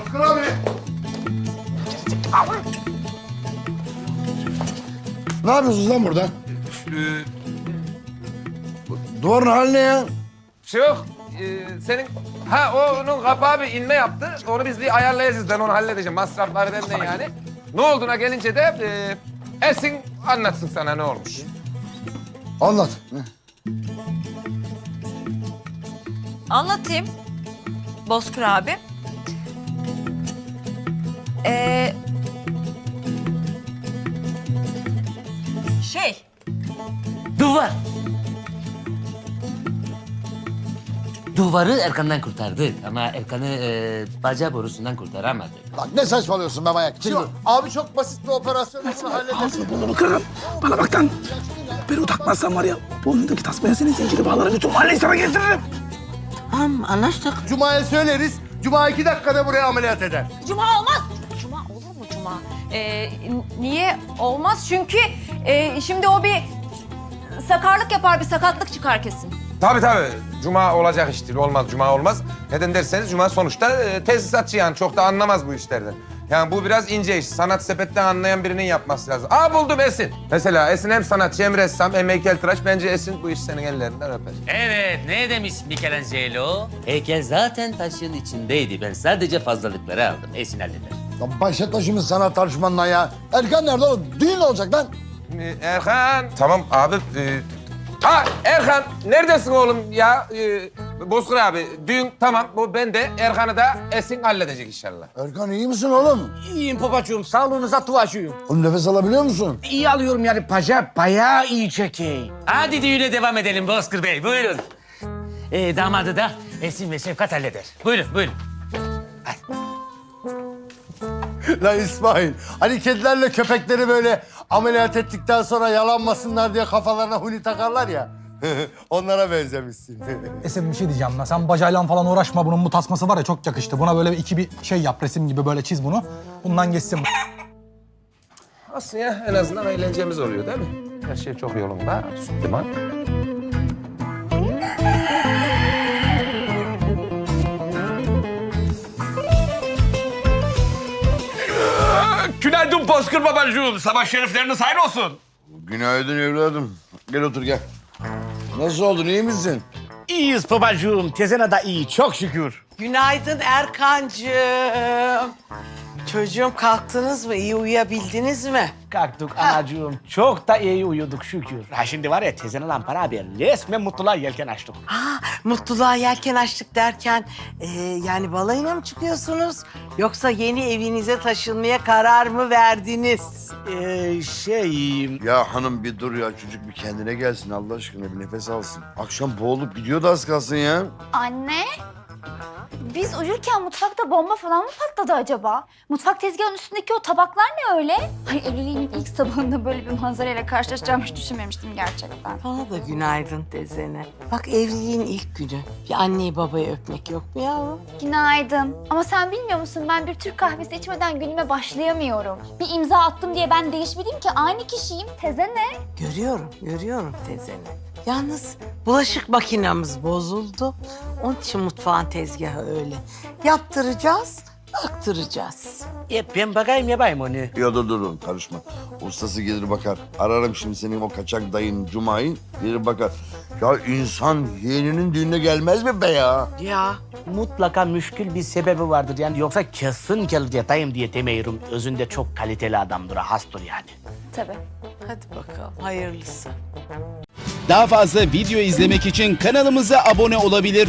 Bozkır abi. Ne yapıyorsunuz lan burada? Ee, Duvarın hali ne ya? şey yok. Ee, senin ha o onun kapağı bir inme yaptı. Onu biz bir ayarlayacağız. Ben onu halledeceğim. Masrafları benden yani. Ne olduğuna gelince de e, Esin anlatsın sana ne olmuş. Anlat. Anlatayım. Bozkır abi. Ee, şey, Duvar. Duvarı Erkan'dan kurtardık ama Erkan'ı e, baca borusundan kurtaramadık. Bak ne saçmalıyorsun be manyak. Çık. Abi çok basit bir operasyon. Bunu hallederiz. Ağzını burnunu kırarım. Bana bak lan. Ben o takmazsam var ya, boynundaki tasmaya senin zinciri bağlarım. Bütün mahalleyi sana getiririm. Tamam anlaştık. Cuma'ya söyleriz. Cuma iki dakikada buraya ameliyat eder. Cuma olmaz. Ee, niye olmaz? Çünkü e, şimdi o bir sakarlık yapar, bir sakatlık çıkar kesin. Tabii tabii. Cuma olacak iş değil. Olmaz. Cuma olmaz. Neden derseniz Cuma sonuçta e, tesisatçı yani. Çok da anlamaz bu işlerden. Yani bu biraz ince iş. Sanat sepetten anlayan birinin yapması lazım. Aa buldum Esin. Mesela Esin hem sanatçı hem ressam hem heykeltıraş. Bence Esin bu iş senin ellerinden öper. Evet, ne demiş Michelangelo? Heykel zaten taşın içindeydi. Ben sadece fazlalıkları aldım. Esin halleder. Lan başlatma şimdi sanat tartışmanla ya. Erkan nerede oğlum? Düğün olacak lan? Ee, Erkan. Tamam abi. E... Ha Erkan neredesin oğlum ya? Ee, Bozkır abi düğün tamam. Bu ben de Erkan'ı da Esin halledecek inşallah. Erkan iyi misin oğlum? İyiyim babacığım, sağlığınıza duacıyım. Oğlum nefes alabiliyor musun? İyi alıyorum yani paşa, bayağı iyi çekeyim. Hadi düğüne devam edelim Bozkır Bey. Buyurun. Ee, damadı da Esin ve Şefkat halleder. Buyurun, buyurun. Lan İsmail. Hani kedilerle köpekleri böyle ameliyat ettikten sonra yalanmasınlar diye kafalarına huni takarlar ya. Onlara benzemişsin. Esin bir şey diyeceğim lan. Sen bacayla falan uğraşma. Bunun bu tasması var ya çok yakıştı. Buna böyle bir iki bir şey yap resim gibi böyle çiz bunu. Bundan geçsin. Aslında ya en azından eğlencemiz oluyor değil mi? Her şey çok yolunda. Sütliman. Günaydın Bozkır babacığım. Sabah şerifleriniz hayır olsun. Günaydın evladım. Gel otur gel. Nasıl oldun iyi misin? İyiyiz babacığım, tezene de iyi, çok şükür. Günaydın Erkancığım. Çocuğum kalktınız mı? İyi uyuyabildiniz mi? Kalktık anacığım, çok da iyi uyuduk şükür. Ha şimdi var ya tezene lan para abi, resmen mutluluğa yelken açtık. Ha, mutluluğa yelken açtık derken e, yani balayına mı çıkıyorsunuz? Yoksa yeni evinize taşınmaya karar mı verdiniz? Ee, şey... Ya hanım bir dur ya çocuk bir kendine gelsin Allah aşkına bir nefes alsın. Akşam boğulup gidiyordu az kalsın ya. Anne, biz uyurken mutfakta bomba falan mı patladı acaba? Mutfak tezgahının üstündeki o tabaklar ne öyle? Ay evliliğimin ilk sabahında böyle bir manzarayla karşılaşacağımı hiç düşünmemiştim gerçekten. Bana da günaydın tezene. Bak evliliğin ilk günü. Bir anneyi babayı öpmek yok mu yavrum? Günaydın. Ama sen bilmiyor musun ben bir Türk kahvesi içmeden günüme başlayamıyorum. Bir imza attım diye ben değişmedim ki aynı kişiyim. Teze ne? Görüyorum, görüyorum tezeni. Yalnız bulaşık makinamız bozuldu. Onun için mutfağın tezgahı öyle. Yaptıracağız, baktıracağız. E, ben bakayım yapayım onu. Ya dur dur dur karışma. Ustası gelir bakar. Ararım şimdi senin o kaçak dayın Cuma'yı. Gelir bakar. Ya insan yeğeninin düğününe gelmez mi be ya? Ya Mutlaka müşkül bir sebebi vardır yani. Yoksa kesin gelir yatayım diye demiyorum. Özünde çok kaliteli adamdır, hastır yani. Tabii. hadi bakalım hayırlısı. Daha fazla video izlemek için kanalımıza abone olabilir.